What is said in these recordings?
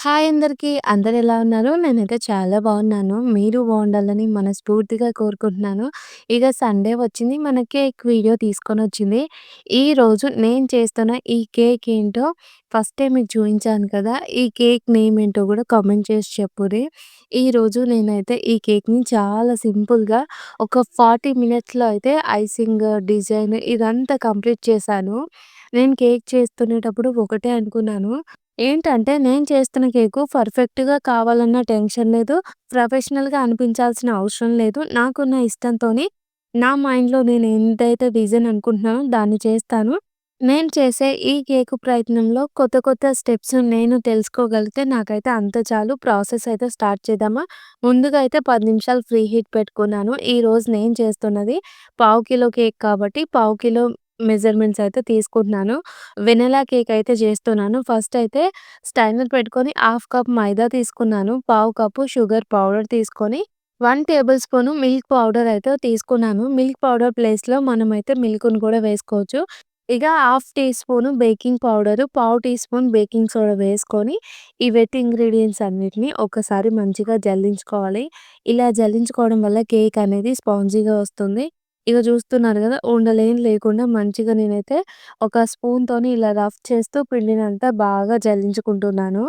Hi అందరికీ అందరు ఎలా ఉన్నారు? నేనైతే చాలా బాగున్నాను. మీరు బాగుండాలని మనస్ఫూర్తిగా కోరుకుంటున్నాను. ఇక సండే వచ్చింది. మన కేక్ వీడియో తీసుకొనొచ్చింది. ఈరోజు నేను చేస్తున్న ఈ కేక్ ఏంటో ఫస్ట్ టైం మీకు చూపించాను కదా! ఈ కేక్ నేమ్ ఏంటో కూడా కామెంట్ చేసి చెప్పుర్రి. ఈరోజు నేనైతే ఈ కేక్‌ని చాలా సింపుల్‌గా ఒక 40 మినిట్స్‌లో అయితే ఐసింగ్, డిజైన్ ఇదంతా కంప్లీట్ చేశాను. నేను కేక్ చేస్తునేటప్పుడు ఒకటే అనుకున్నాను. ఏంటంటే నేను చేస్తున్న కేకు పర్ఫెక్ట్‌గా కావాలన్న టెన్షన్ లేదు. ప్రొఫెషనల్‌గా అనిపించాల్సిన అవసరం లేదు. నాకున్న ఇష్టంతోని నా మైండ్‌లో నేను ఎంతైతే విజన్ అనుకుంటున్నానో దాన్ని చేస్తాను. నేను చేసే ఈ కేకు ప్రయత్నంలో కొత్త కొత్త స్టెప్స్ నేను తెలుసుకోగలిగితే నాకైతే అంత చాలు. ప్రాసెస్ అయితే స్టార్ట్ చేద్దామా? ముందుగా అయితే పది నిమిషాలు ఫ్రీ హీట్ పెట్టుకున్నాను. ఈరోజు నేను చేస్తున్నది పావు కిలో కేక్ కాబట్టి పావు కిలో మెజర్‌మెంట్స్ అయితే తీసుకుంటున్నాను. వెనలా కేక్ అయితే చేస్తున్నాను. ఫస్ట్ అయితే స్టైనర్ పెట్టుకొని హాఫ్ కప్ మైదా తీసుకున్నాను. పావు కప్పు షుగర్ పౌడర్ తీసుకొని one tablespoon milk powder అయితే తీసుకున్నాను. మిల్క్ పౌడర్ ప్లేస్‌లో మనమైతే మిల్క్ను కూడా వేసుకోవచ్చు. ఇక half teaspoon baking powder పావు టీ స్పూన్ బేకింగ్ సోడా వేసుకొని ఈ వెట్ ఇంగ్రీడియంట్స్ అన్నిటిని ఒకసారి మంచిగా జల్లించుకోవాలి. ఇలా జల్లించుకోవడం వల్ల కేక్ అనేది స్పాంజీగా వస్తుంది. ఇక చూస్తున్నారు కదా! ఉండలేం లేకుండా మంచిగా నేనైతే ఒక స్పూన్‌తోని ఇలా రఫ్ చేస్తూ పిండినంతా బాగా జల్లించుకుంటున్నాను.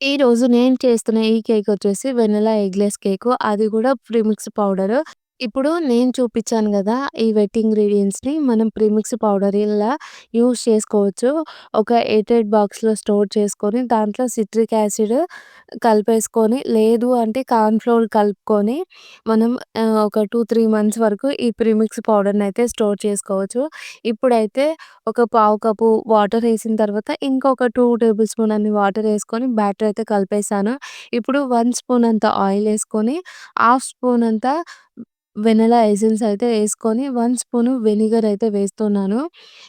ఈరోజు నేను చేస్తున్న ఈ కేక్ వచ్చేసి వెనిలా ఎగ్‌లెస్ కేకు. అది కూడా ప్రీమిక్స్ పౌడరు. ఇప్పుడు నేను చూపించాను కదా ఈ వెట్ ఇంగ్రీడియంట్స్ని మనం ప్రీమిక్స్ పౌడర్ ఇలా యూస్ చేసుకోవచ్చు. ఒక ఎయిటెడ్ బాక్స్‌లో స్టోర్ చేసుకొని దాంట్లో సిట్రిక్ యాసిడ్ కలిపేసుకొని లేదు అంటే కార్న్ఫ్లోర్ కలుపుకొని మనం ఒక 2, 3 మంత్స్ వరకు ఈ ప్రీమిక్స్ పౌడర్‌ని అయితే స్టోర్ చేసుకోవచ్చు. ఇప్పుడైతే ఒక పావు కప్పు వాటర్ వేసిన తర్వాత ఇంకొక టూ టేబుల్ స్పూన్ అన్ని వాటర్ వేసుకొని బ్యాటర్ అయితే కలిపేసాను. ఇప్పుడు వన్ స్పూన్ అంత ఆయిల్ వేసుకొని హాఫ్ స్పూన్ అంతా వెనలా ఎసెన్స్ అయితే వేసుకొని 1 స్పూన్ వెనిగర్ అయితే వేస్తున్నాను.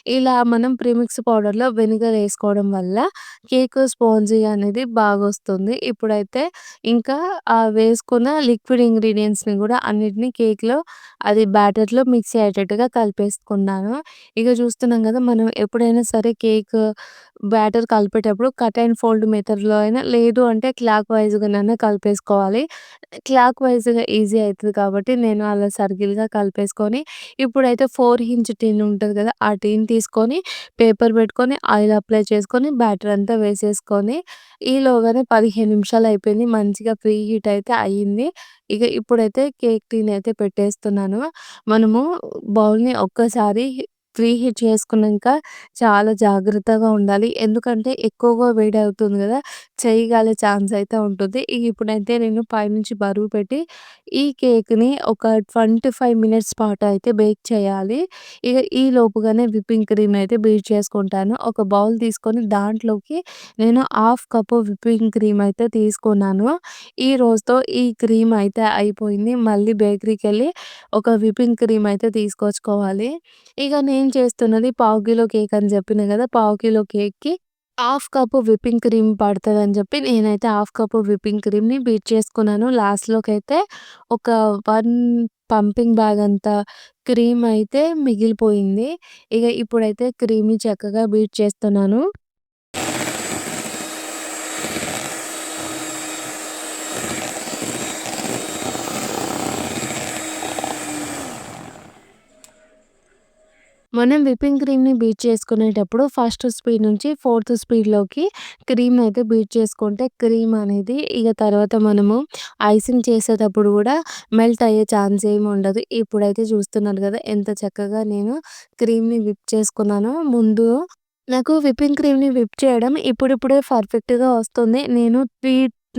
ఇలా మనం ప్రీమిక్స్ పౌడర్‌లో వెనిగర్ వేసుకోవడం వల్ల కేక్ స్పాంజీ అనేది బాగొస్తుంది. ఇప్పుడైతే ఇంకా ఆ వేసుకున్న లిక్విడ్ ఇంగ్రీడియెంట్స్‌ని కూడా అన్నిటిని కేక్‌లో అది బ్యాటర్‌లో మిక్స్ అయ్యేటట్టుగా కలిపేసుకున్నాను. ఇక చూస్తున్నాం కదా మనం ఎప్పుడైనా సరే కేక్ బ్యాటర్ కలిపేటప్పుడు కట్ అండ్ ఫోల్డ్ మెథడ్‌లో అయినా లేదు అంటే క్లాక్ వైస్‌గానైనా కలిపేసుకోవాలి. క్లాక్ వైస్‌గా ఈజీ అయితది కాబట్టి నేను అలా సర్కిల్‌గా కలిపేసుకొని ఇప్పుడైతే ఫోర్ ఇంచ్ టిన్ ఉంటుంది కదా ఆ టిన్ తీసుకొని పేపర్ పెట్టుకొని ఆయిల్ అప్లై చేసుకొని బ్యాటర్ అంతా వేసేసుకొని ఈలోగానే 15 నిమిషాలు అయిపోయింది. మంచిగా ప్రీ హీట్ అయితే అయింది. ఇక ఇప్పుడైతే కేక్ టిన్ అయితే పెట్టేస్తున్నాను. మనము బౌల్‌ని ఒక్కసారి ప్రీ హీట్ చేసుకున్నాక చాలా జాగ్రత్తగా ఉండాలి. ఎందుకంటే ఎక్కువగా వేడి అవుతుంది కదా చెయ్యి కాలే ఛాన్స్ అయితే ఉంటుంది. ఇక ఇప్పుడైతే నేను పైనుంచి బరువు పెట్టి ఈ కేక్‌ని ఒక 25 మినిట్స్ పాటు అయితే బేక్ చేయాలి. ఇక ఈ లోపుగానే విప్పింగ్ క్రీమ్ అయితే బీట్ చేసుకుంటాను. ఒక బౌల్ తీసుకొని దాంట్లోకి నేను హాఫ్ కప్పు విప్పింగ్ క్రీమ్ అయితే తీసుకున్నాను. ఈ రోజుతో ఈ క్రీమ్ అయితే అయిపోయింది. మళ్ళీ బేకరీకెళ్ళి ఒక విప్పింగ్ క్రీమ్ అయితే తీసుకొచ్చుకోవాలి. ఇక నేను చేస్తున్నది పావు కిలో కేక్ అని చెప్పిన కదా పావు కిలో కేక్‌కి హాఫ్ కప్పు విప్పింగ్ క్రీమ్ పడతదని చెప్పి నేనైతే హాఫ్ కప్పు విప్పింగ్ క్రీమ్‌ని బీట్ చేసుకున్నాను. లాస్ట్లోకి అయితే ఒక వన్ పంపింగ్ బ్యాగ్ అంత క్రీమ్ అయితే మిగిలిపోయింది. ఇక ఇప్పుడైతే క్రీమ్‌ని చక్కగా బీట్ చేస్తున్నాను. మనం విప్పింగ్ క్రీమ్‌ని బీట్ చేసుకునేటప్పుడు ఫస్ట్ స్పీడ్ నుంచి ఫోర్త్ స్పీడ్‌లోకి క్రీమ్ అయితే బీట్ చేసుకుంటే క్రీమ్ అనేది ఇక తర్వాత మనము ఐసింగ్ చేసేటప్పుడు కూడా మెల్ట్ అయ్యే ఛాన్స్ ఏమి ఉండదు. ఇప్పుడైతే చూస్తున్నారు కదా ఎంత చక్కగా నేను క్రీమ్‌ని విప్ చేసుకున్నానో. ముందు నాకు విప్పింగ్ క్రీమ్‌ని విప్ చేయడం ఇప్పుడిప్పుడే పర్ఫెక్ట్‌గా వస్తుంది. నేను త్రీ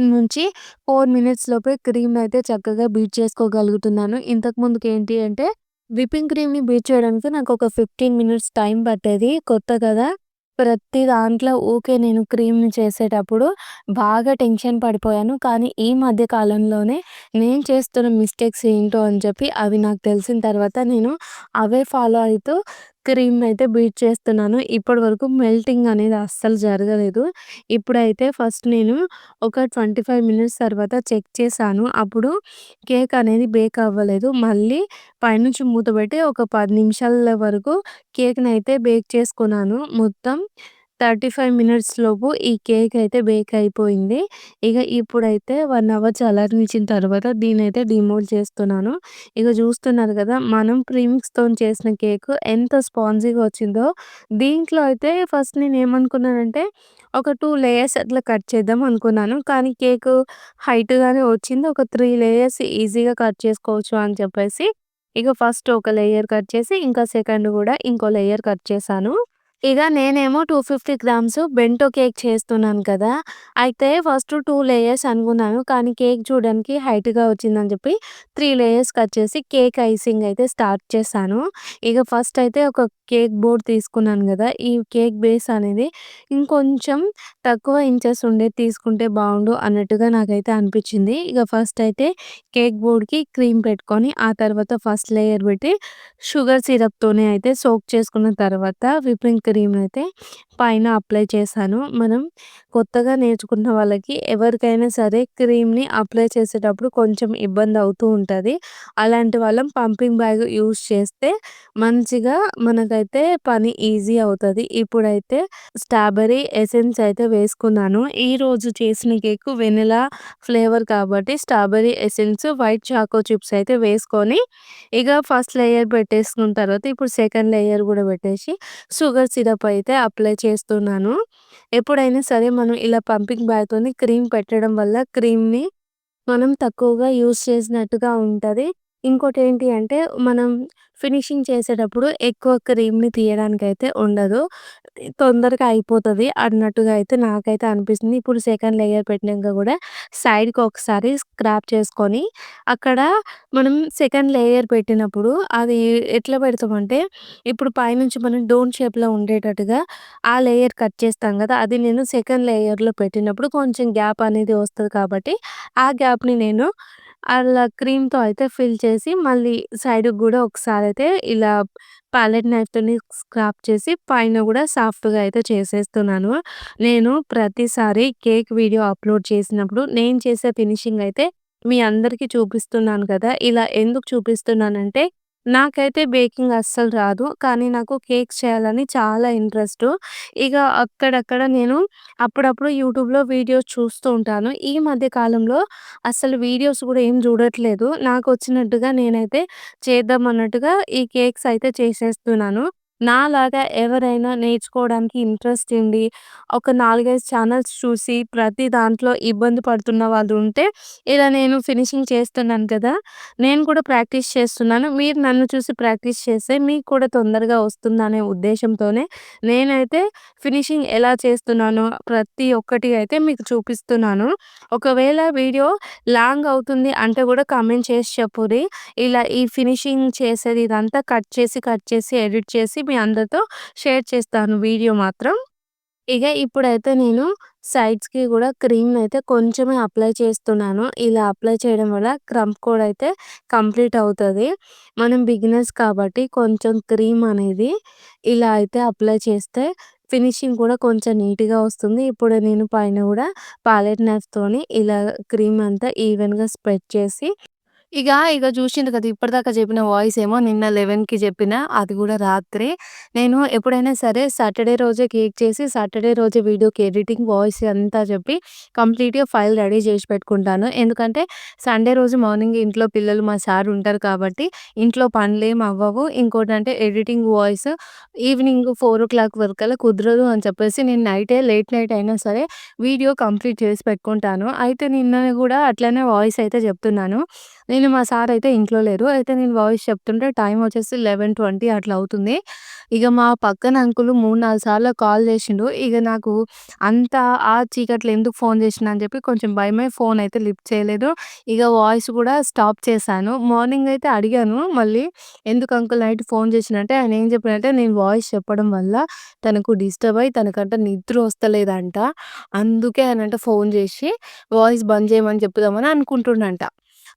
నుంచి ఫోర్ మినిట్స్ లోపే క్రీమ్‌ని అయితే చక్కగా బీట్ చేసుకోగలుగుతున్నాను. ఇంతకు ముందుకు ఏంటి అంటే విప్పింగ్ క్రీమ్‌ని బీట్ చేయడానికి నాకు ఒక ఫిఫ్టీన్ మినిట్స్ టైం పట్టేది. కొత్త కదా! ప్రతి దాంట్లో ఊకే నేను క్రీమ్‌ని చేసేటప్పుడు బాగా టెన్షన్ పడిపోయాను. కానీ ఈ మధ్య కాలంలోనే నేను చేస్తున్న మిస్టేక్స్ ఏంటో అని చెప్పి అవి నాకు తెలిసిన తర్వాత నేను అవే ఫాలో అవుతూ క్రీమ్‌ని అయితే బీట్ చేస్తున్నాను. ఇప్పటి వరకు మెల్టింగ్ అనేది అస్సలు జరగలేదు. ఇప్పుడైతే ఫస్ట్ నేను ఒక 25 మినిట్స్ తర్వాత చెక్ చేశాను. అప్పుడు కేక్ అనేది బేక్ అవ్వలేదు. మళ్ళీ పైనుంచి మూత పెట్టి ఒక పది నిమిషాల వరకు కేక్‌ని అయితే బేక్ చేసుకున్నాను. మొత్తం 35 మినిట్స్ లోపు ఈ కేక్ అయితే బేక్ అయిపోయింది. ఇక ఇప్పుడైతే వన్ అవర్ చల్లారనిచ్చిన తర్వాత దీని అయితే డిమోల్డ్ చేస్తున్నాను. ఇక చూస్తున్నారు కదా! మనం ప్రీమిక్స్‌తోని చేసిన కేక్ ఎంత స్పాంజీగా వచ్చిందో దీంట్లో అయితే ఫస్ట్ నేను ఏమనుకున్నానంటే ఒక టూ లేయర్స్ అట్లా కట్ చేద్దాం అనుకున్నాను. కానీ కేకు హైట్‌గానే వచ్చింది. ఒక త్రీ లేయర్స్ ఈజీగా కట్ చేసుకోవచ్చు అని చెప్పేసి ఇక ఫస్ట్ ఒక లేయర్ కట్ చేసి ఇంకా సెకండ్ కూడా ఇంకో లేయర్ కట్ చేశాను. ఇక నేనేమో 250 గ్రామ్స్ బెంటో కేక్ చేస్తున్నాను కదా! అయితే ఫస్ట్ టూ లేయర్స్ అనుకున్నాను. కానీ కేక్ చూడడానికి హైట్‌గా వచ్చిందని చెప్పి త్రీ లేయర్స్ కట్ చేసి కేక్ ఐసింగ్ అయితే స్టార్ట్ చేశాను. ఇక ఫస్ట్ అయితే ఒక కేక్ బోర్డ్ తీసుకున్నాను కదా! ఈ కేక్ బేస్ అనేది ఇంకొంచెం తక్కువ ఇంచెస్ ఉండేది తీసుకుంటే బాగుండు అన్నట్టుగా నాకైతే అనిపించింది. ఇక ఫస్ట్ అయితే కేక్ బోర్డ్‌కి క్రీమ్ పెట్టుకొని ఆ తర్వాత ఫస్ట్ లేయర్ పెట్టి షుగర్ సిరప్‌తోనే అయితే సోక్ చేసుకున్న తర్వాత విప్పింగ్ క్రీమ్ అయితే పైన అప్లై చేశాను. మనం కొత్తగా నేర్చుకున్న వాళ్ళకి ఎవరికైనా సరే క్రీమ్‌ని అప్లై చేసేటప్పుడు కొంచెం ఇబ్బంది అవుతూ ఉంటుంది అలాంటి వాళ్ళం పంపింగ్ బ్యాగ్ యూస్ చేస్తే మంచిగా మనకైతే పని ఈజీ అవుతుంది ఇప్పుడైతే స్ట్రాబెరీ ఎసెన్స్ అయితే వేసుకున్నాను. ఈరోజు చేసిన కేక్ వెనిలా ఫ్లేవర్ కాబట్టి strawberry essence, white choco chips అయితే వేసుకొని ఇక ఫస్ట్ లేయర్ పెట్టేసుకున్న తర్వాత ఇప్పుడు సెకండ్ లేయర్ కూడా పెట్టేసి షుగర్ సిరప్ అయితే అప్లై చేస్తున్నాను. ఎప్పుడైనా సరే మనం ఇలా పంపింగ్ బ్యాగ్‌తోని క్రీమ్ పెట్టడం వల్ల క్రీమ్‌ని మనం తక్కువగా యూస్ చేసినట్టుగా ఉంటుంది ఇంకోటి ఏంటి అంటే మనం ఫినిషింగ్ చేసేటప్పుడు ఎక్కువ క్రీమ్‌ని తీయడానికైతే ఉండదు. తొందరగా అయిపోతుంది అన్నట్టుగా అయితే నాకైతే అనిపిస్తుంది. ఇప్పుడు సెకండ్ లేయర్ పెట్టినాక కూడా సైడ్‌కి ఒకసారి స్క్రాప్ చేసుకొని అక్కడ మనం సెకండ్ లేయర్ పెట్టినప్పుడు అది ఎట్లా పెడతామంటే ఇప్పుడు పైనుంచి మనం డోన్ షేప్‌లో ఉండేటట్టుగా ఆ లేయర్ కట్ చేస్తాం కదా! అది నేను సెకండ్ లేయర్‌లో పెట్టినప్పుడు కొంచెం గ్యాప్ అనేది వస్తుంది కాబట్టి ఆ గ్యాప్‌ని నేను అలా క్రీమ్‌తో అయితే ఫిల్ చేసి మళ్ళీ కూడా గూడా ఒకసారైతే ఇలా పాలెట్ నైఫ్‌తోని స్క్రాప్ చేసి పైన గూడా సాఫ్ట్‌గా అయితే చేసేస్తున్నాను. నేను ప్రతిసారి కేక్ వీడియో అప్‌లోడ్ చేసినప్పుడు నేను చేసే ఫినిషింగ్ అయితే మీ అందరికీ చూపిస్తున్నాను కదా! ఇలా ఎందుకు చూపిస్తున్నానంటే నాకైతే బేకింగ్ అస్సలు రాదు. కానీ నాకు కేక్స్ చేయాలని చాలా ఇంట్రెస్టు. ఇక అక్కడక్కడ నేను అప్పుడప్పుడు యూట్యూబ్‌లో వీడియోస్ చూస్తూ ఉంటాను. ఈ మధ్య కాలంలో అసలు వీడియోస్ కూడా ఏం చూడట్లేదు. నాకొచ్చినట్టుగా నేనైతే చేద్దాం అన్నట్టుగా ఈ కేక్స్ అయితే చేసేస్తున్నాను. నాలాగా ఎవరైనా నేర్చుకోవడానికి ఇంట్రెస్ట్ ఉండి ఒక నాలుగైదు ఛానల్స్ చూసి ప్రతి దాంట్లో ఇబ్బంది పడుతున్న వాళ్ళు ఉంటే ఇలా నేను ఫినిషింగ్ చేస్తున్నాను కదా! నేను కూడా ప్రాక్టీస్ చేస్తున్నాను. మీరు నన్ను చూసి ప్రాక్టీస్ చేస్తే మీకు కూడా తొందరగా వస్తుందనే ఉద్దేశంతోనే నేనైతే ఫినిషింగ్ ఎలా చేస్తున్నానో ప్రతి ఒక్కటి అయితే మీకు చూపిస్తున్నాను. ఒకవేళ వీడియో లాంగ్ అవుతుంది అంటే కూడా కామెంట్ చేసి చెప్పుర్రి. ఇలా ఈ ఫినిషింగ్ చేసేది ఇదంతా కట్ చేసి, కట్ చేసి, ఎడిట్ చేసి మీ అందరితో షేర్ చేస్తాను వీడియో మాత్రం. ఇక ఇప్పుడైతే నేను సైడ్స్‌కి కూడా క్రీమ్ అయితే కొంచెమే అప్లై చేస్తున్నాను. ఇలా అప్లై చేయడం వల్ల క్రంప్ కోడ్ అయితే కంప్లీట్ అవుతుంది మనం బిగినర్స్ కాబట్టి కొంచెం క్రీమ్ అనేది ఇలా అయితే అప్లై చేస్తే ఫినిషింగ్ కూడా కొంచెం నీట్‌గా వస్తుంది. ఇప్పుడు నేను పైన కూడా పాలెట్ నైఫ్‌తోని ఇలా క్రీమ్ అంతా ఈవెన్‌గా స్ప్రెడ్ చేసి ఇక, ఇక చూసిండ్రు కదా! ఇప్పటిదాకా చెప్పిన వాయిస్ ఏమో నిన్న 11కి చెప్పిన. అది కూడా రాత్రి. నేను ఎప్పుడైనా సరే సాటర్‌డే రోజే కేక్ చేసి, సాటర్‌డే రోజే వీడియోకి ఎడిటింగ్, వాయిస్ అంతా చెప్పి కంప్లీట్‌గా ఫైల్ రెడీ చేసి పెట్టుకుంటాను. ఎందుకంటే సండే రోజు మార్నింగ్ ఇంట్లో పిల్లలు, మా సార్ ఉంటారు కాబట్టి ఇంట్లో పనులేమి అవ్వవు. ఇంకోటి అంటే ఎడిటింగ్, వాయిస్ ఈవినింగ్ 4:00 వరకల్లా కుదరదు అని చెప్పేసి నేను నైటే లేట్ నైట్ అయినా సరే వీడియో కంప్లీట్ చేసి పెట్టుకుంటాను. అయితే నిన్న కూడా అట్లనే వాయిస్ అయితే చెప్తున్నాను. నేను మా సార్ అయితే ఇంట్లో లేరు. అయితే నేను వాయిస్ చెప్తుంటే టైం వచ్చేసి 11:20 అట్లా అవుతుంది. ఇక మా పక్కన అంకుల్ 3, 4 సార్లు కాల్ చేసిండు. ఇక నాకు అంత ఆ చీకట్లో ఎందుకు ఫోన్ చేసినా అని చెప్పి కొంచెం భయమై ఫోన్ అయితే లిఫ్ట్ చేయలేదు. ఇక వాయిస్ కూడా స్టాప్ చేశాను. మార్నింగ్ అయితే అడిగాను మళ్ళీ ఎందుకు అంకుల్ నైట్ ఫోన్ చేసిండంటే ఆయన ఏం చెప్పాడంటే నేను వాయిస్ చెప్పడం వల్ల తనకు డిస్టర్బ్ అయ్యి తనకంట నిద్ర వస్తలేదంట. అందుకే ఆయనంట ఫోన్ చేసి వాయిస్ బంద్ చేయమని చెప్దామని అనుకుంటుండంట.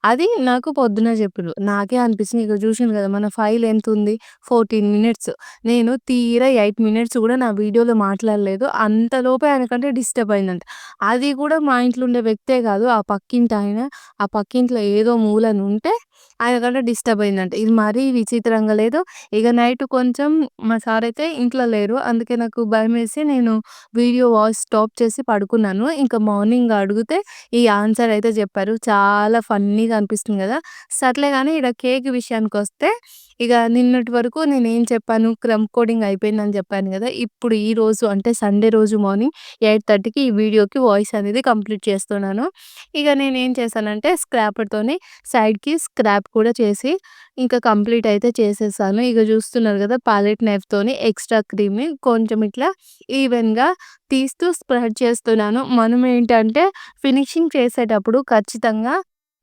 అది నాకు పొద్దున చెప్పిండ్రు. నాకే అనిపించింది ఇక చూసాను కదా! మన ఫైల్ ఎంత ఉంది ఫోర్టీన్ మినిట్స్. నేను తీరా ఎయిట్ మినిట్స్ కూడా నా వీడియోలో మాట్లాడలేదు. అంతలోపే ఆయనకంటే డిస్టర్బ్ అయిందంట. అది కూడా మా ఇంట్లో ఉండే వ్యక్తే కాదు. ఆ పక్కింటి ఆయన ఆ పక్కింట్లో ఏదో మూలన ఉంటే ఆయనకంట డిస్టర్బ్ అయిందంట. ఇది మరీ విచిత్రంగా లేదు. ఇక నైట్ కొంచెం మా సార్ అయితే ఇంట్లో లేరు. అందుకే నాకు భయం వేసి నేను వీడియో వాయిస్ స్టాప్ చేసి పడుకున్నాను. ఇంకా మార్నింగ్ అడిగితే ఈ ఆన్సర్ అయితే చెప్పారు. చాలా ఫన్నీగా అనిపిస్తుంది కదా! సర్లే కానీ ఈడ కేక్ విషయానికి వస్తే ఇక నిన్నటి వరకు నేనేం చెప్పాను క్రమ్ కోడింగ్ అయిపోయిందని చెప్పాను కదా! ఇప్పుడు ఈ రోజు అంటే సండే రోజు మార్నింగ్ 8:30కి ఈ వీడియోకి వాయిస్ అనేది కంప్లీట్ చేస్తున్నాను. ఇక నేనేం చేశానంటే స్క్రాపర్‌తోని సైడ్‌కి స్క్రాప్ కూడా చేసి ఇంకా కంప్లీట్ అయితే చేసేసాను. ఇక చూస్తున్నారు కదా! పాలెట్ నైఫ్‌తోని ఎక్స్‌ట్రా క్రీమ్‌ని కొంచెం ఇట్లా ఈవెన్‌గా తీస్తూ స్ప్రెడ్ చేస్తున్నాను. మనం ఏంటంటే ఫినిషింగ్ చేసేటప్పుడు ఖచ్చితంగా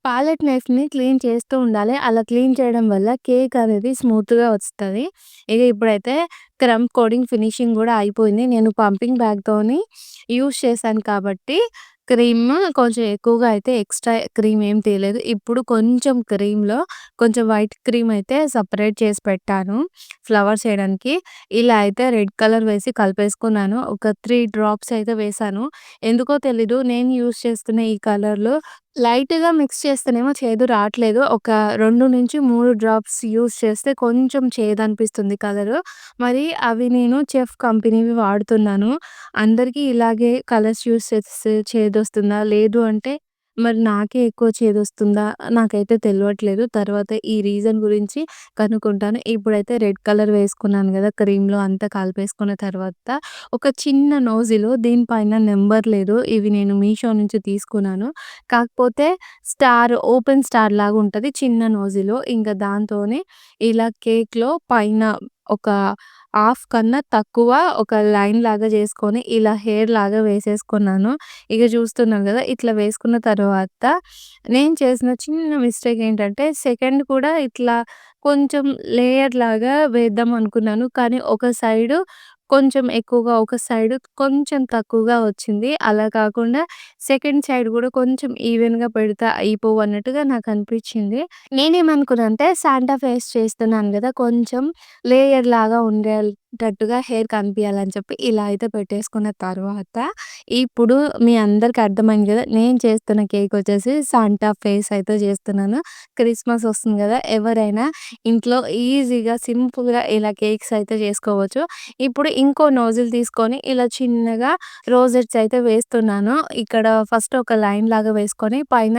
పాలెట్ నైఫ్‌ని క్లీన్ చేస్తూ ఉండాలి. అలా క్లీన్ చేయడం వల్ల కేక్ అనేది స్మూత్‌గా వస్తుంది ఇక ఇప్పుడైతే క్రమ్ కోడింగ్ ఫినిషింగ్ కూడా అయిపోయింది. నేను పంపింగ్ బ్యాగ్‌తోని యూస్ చేశాను కాబట్టి క్రీమ్ కొంచెం ఎక్కువగా అయితే ఎక్స్‌ట్రా క్రీమ్ ఏం తీయలేదు. ఇప్పుడు కొంచెం క్రీమ్‌లో కొంచెం వైట్ క్రీమ్ అయితే సెపరేట్ చేసి పెట్టాను ఫ్లవర్స్ చేయడానికి. ఇలా అయితే రెడ్ కలర్ వేసి కలిపేసుకున్నాను. ఒక 3 డ్రాప్స్ అయితే వేశాను. ఎందుకో తెలీదు నేను యూజ్ చేస్తున్న ఈ కలర్‌లు లైట్‌గా మిక్స్ చేస్తేనేమో చేదు రాట్లేదు. ఒక 2-3 డ్రాప్స్ యూజ్ చేస్తే కొంచెం చేదనిపిస్తుంది కలరు. మరి అవి నేను చెఫ్ కంపెనీవి వాడుతున్నాను. అందరికీ ఇలాగే కలర్స్ యూజ్ చేస్తే చేదు చేదొస్తుందా? లేదు అంటే మరి నాకే ఎక్కువ చేదొస్తుందా? నాకైతే తెలవట్లేదు. తర్వాత ఈ రీజన్ గురించి కనుక్కుంటాను. ఇప్పుడైతే రెడ్ కలర్ వేసుకున్నాను కదా క్రీమ్‌లో అంతా కలిపేసుకున్న తర్వాత ఒక చిన్న నోజిలో దీనిపైన నెంబర్ లేదు. ఇవి నేను మీషో నుంచి తీసుకున్నాను. కాకపోతే స్టార్ ఓపెన్ స్టార్ లాగా ఉంటుంది చిన్న నోజిలో ఇంకా దాంతోనే ఇలా కేక్‌లో పైన ఒక హాఫ్ కన్నా తక్కువ ఒక లైన్ లాగా చేసుకొని ఇలా హెయిర్ లాగా వేసేసుకున్నాను. ఇక చూస్తున్నాను కదా ఇట్లా వేసుకున్న తర్వాత నేను చేసిన చిన్న మిస్టేక్ ఏంటంటే సెకండ్ కూడా ఇట్లా కొంచెం లేయర్ లాగా వేద్దాం అనుకున్నాను. కానీ ఒక సైడు కొంచెం ఎక్కువగా, ఒక సైడ్ కొంచెం తక్కువగా వచ్చింది. అలా కాకుండా సెకండ్ సైడ్ గూడా కొంచెం ఈవెన్‌గా పెడితే అయిపోవు అన్నట్టుగా నాకనిపిచ్చింది. నేనేమనుకున్నా అంటే శాంటా ఫేస్ చేస్తున్నాను గదా! కొంచెం లేయర్ లాగా తగ్గట్టుగా హెయిర్ కనిపించాలని చెప్పి ఇలా అయితే పెట్టేసుకున్న తర్వాత ఇప్పుడు మీ అందరికి అర్థమైంది కదా నేను చేస్తున్న కేక్ వచ్చేసి సాంటా ఫేస్ అయితే చేస్తున్నాను. క్రిస్మస్ వస్తుంది కదా ఎవరైనా ఇంట్లో ఈజీగా సింపుల్‌గా ఇలా కేక్స్ అయితే చేసుకోవచ్చు. ఇప్పుడు ఇంకో నోజిల్ తీసుకొని ఇలా చిన్నగా రోజెట్స్ అయితే వేస్తున్నాను. ఇక్కడ ఫస్ట్ ఒక లైన్ లాగా వేసుకొని పైన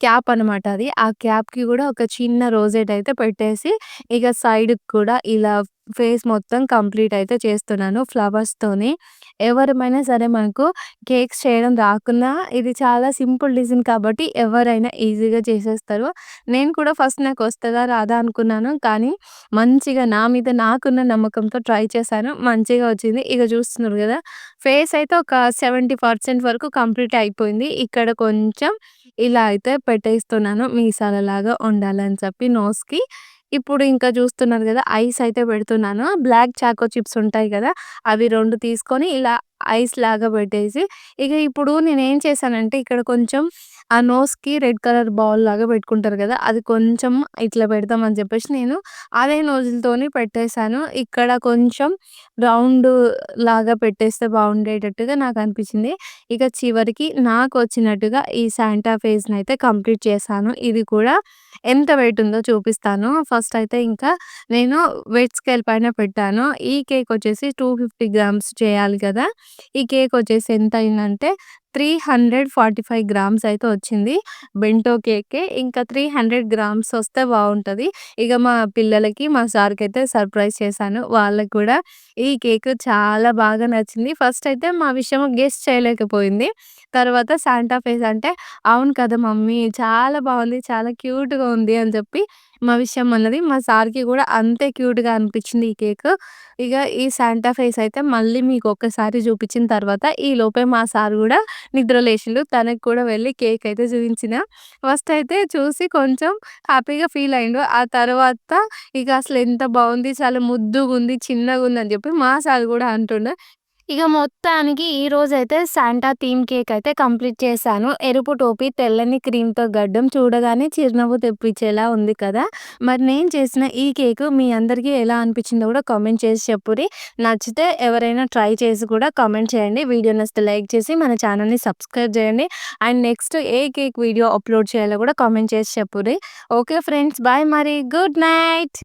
క్యాప్ అనమాట అది. ఆ క్యాప్‌కి కూడా ఒక చిన్న రోజెట్ అయితే పెట్టేసి ఇక సైడ్‌కి కూడా ఇలా ఫేస్ మొత్తం కంప్లీట్ అయితే చేస్తున్నాను ఫ్లవర్స్‌తోని. ఎవరమైనా సరే మనకు కేక్స్ చేయడం రాకున్నా ఇది చాలా సింపుల్ డిజైన్ కాబట్టి ఎవరైనా ఈజీగా చేసేస్తారు. నేను కూడా ఫస్ట్ నాకు వస్తుందా రాదా? అనుకున్నాను. కానీ మంచిగా నా మీద నాకున్న నమ్మకంతో ట్రై చేశాను. మంచిగా వచ్చింది. ఇక చూస్తున్నారు కదా ఫేస్ అయితే ఒక 70% వరకు కంప్లీట్ అయిపోయింది. ఇక్కడ కొంచెం ఇలా అయితే పెట్టేస్తున్నాను. మీసాలలాగా ఉండాలని చెప్పి నోస్‌కి. ఇప్పుడు ఇంకా చూస్తున్నారు కదా ఐస్ అయితే పెడుతున్నాను. బ్లాక్ చాకో చిప్స్ ఉంటాయి కదా అవి రెండు తీసుకొని ఇలా ఐస్ లాగా పెట్టేసి ఇక ఇప్పుడు నేను ఏం చేశానంటే ఇక్కడ కొంచెం ఆ నోస్‌కి రెడ్ కలర్ బాల్ లాగా పెట్టుకుంటారు కదా అది కొంచెం ఇట్లా పెడతామని చెప్పేసి నేను అదే నోజులతోని పెట్టేశాను ఇక్కడ కొంచెం రౌండ్ లాగా పెట్టేస్తే బాగుండేటట్టుగా నాకు అనిపించింది ఇక చివరికి నాకు వచ్చినట్టుగా ఈ శాంటా ఫేజ్ని అయితే కంప్లీట్ చేశాను. ఇది కూడా ఎంత వెయిట్ ఉందో చూపిస్తాను. ఫస్ట్ అయితే ఇంకా నేను వెయిట్ స్కేల్ పైన పెట్టాను. ఈ కేక్ వచ్చేసి 250 గ్రామ్స్ చేయాలి కదా! ఈ కేక్ వచ్చేసి ఎంత అయిందంటే 345 గ్రామ్స్ అయితే వచ్చింది. బెంటో కేకే. ఇంకా 300 గ్రామ్స్ వస్తే బాగుంటుంది ఇక మా పిల్లలకి, మా సార్కి అయితే సర్ప్రైజ్ చేశాను. వాళ్ళకి కూడా ఈ కేక్ చాలా బాగా నచ్చింది. ఫస్ట్ అయితే మా విషయం గెస్ట్ చేయలేకపోయింది. తర్వాత శాంటా ఫేస్ అంటే, "అవును కదా మమ్మీ చాలా బాగుంది చాలా క్యూట్‌గా ఉంది" అని చెప్పి మా విషయం అన్నది. మా సార్‌కి కూడా అంతే క్యూట్‌గా అనిపించింది ఈ కేక్. ఇక ఈ శాంటా ఫేస్ అయితే మళ్ళీ మీకు ఒక్కసారి చూపించిన తర్వాత ఈ లోపే మా సార్ కూడా నిద్ర లేచిండు. తనకి కూడా వెళ్ళి కేక్ అయితే చూపించిన ఫస్ట్ అయితే చూసి కొంచెం హ్యాపీగా ఫీల్ అయిండు. ఆ తర్వాత ఇక అసలు ఎంత బాగుంది చాలా ముద్దుగా ఉంది చిన్నగుంది అని చెప్పి మా సార్ కూడా అంటుండే ఇక మొత్తానికి ఈరోజైతే శాంటా థీమ్ కేక్ అయితే కంప్లీట్ చేశాను. ఎరుపు టోపీ, తెల్లని క్రీమ్‌తో గడ్డం చూడగానే చిరునవ్వు తెప్పించేలా ఉంది కదా! మరి నేను చేసిన ఈ కేకు మీ అందరికీ ఎలా అనిపించిందో కూడా కామెంట్ చేసి చెప్పుర్రి. నచ్చితే ఎవరైనా ట్రై చేసి కూడా కామెంట్ చేయండి. వీడియో నచ్చితే లైక్ చేసి మన ఛానల్‌ని సబ్స్క్రైబ్ చేయండి. అండ్ నెక్స్ట్ ఏ కేక్ వీడియో అప్‌లోడ్ చేయాలో కూడా కామెంట్ చేసి చెప్పుర్రి. ఓకే ఫ్రెండ్స్ బాయ్ మరి. Good night.